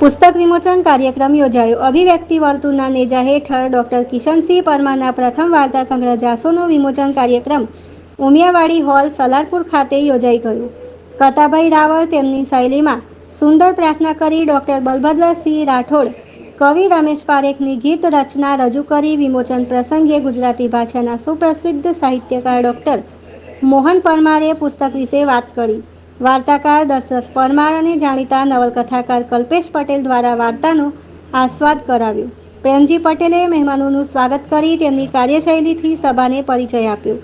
પુસ્તક વિમોચન કાર્યક્રમ યોજાયો. અભિવ્યક્તિ વર્તુળના નેજા હેઠળ ડોક્ટર કિશનસિંહ પરમારના પ્રથમ વાર્તા સંગ્રહ જાસોનો વિમોચન કાર્યક્રમ ઉમિયાવાડી હોલ, સલારપુર ખાતે યોજાઈ ગયું. કટાભાઈ રાવળ તેમની શૈલીમાં સુંદર પ્રાર્થના કરી ડોક્ટર બલભદ્રસિંહ રાઠોડ, કવિ રમેશ પારેખની ગીત રચના રજૂ કરી વિમોચન પ્રસંગે ગુજરાતી ભાષાના સુપ્રસિદ્ધ સાહિત્યકાર ડોક્ટર મોહન પરમારે પુસ્તક વિશે વાત કરી. વાર્તાકાર દશરથ પરમાર અને જાણીતા નવલકથાકાર કલ્પેશ પટેલ દ્વારા વાર્તાનો આસ્વાદ કરાવ્યો. પ્રેમજી પટેલે મહેમાનોનું સ્વાગત કરી તેમની કાર્યશૈલીથી સભાને પરિચય આપ્યો.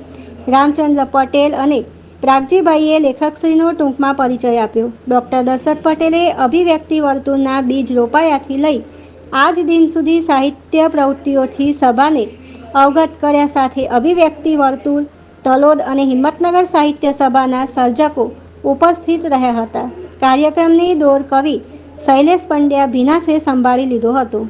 રામચંદ્ર પટેલ અને પ્રાગજીભાઈએ લેખકશ્રીનો ટૂંકમાં પરિચય આપ્યો. ડૉક્ટર દશરથ પટેલે અભિવ્યક્તિ વર્તુળના બીજ રોપાયાથી લઈ આજ દિન સુધી સાહિત્ય પ્રવૃત્તિઓથી સભાને અવગત કર્યા સાથે અભિવ્યક્તિ વર્તુળ, તલોદ અને હિંમતનગર સાહિત્ય સભાના સર્જકો ઉપસ્થિત રહ્યા હતા. કાર્યક્રમની દોર કવિ શૈલેષ પંડ્યા ભીનાસે સંભાળી લીધો હતો.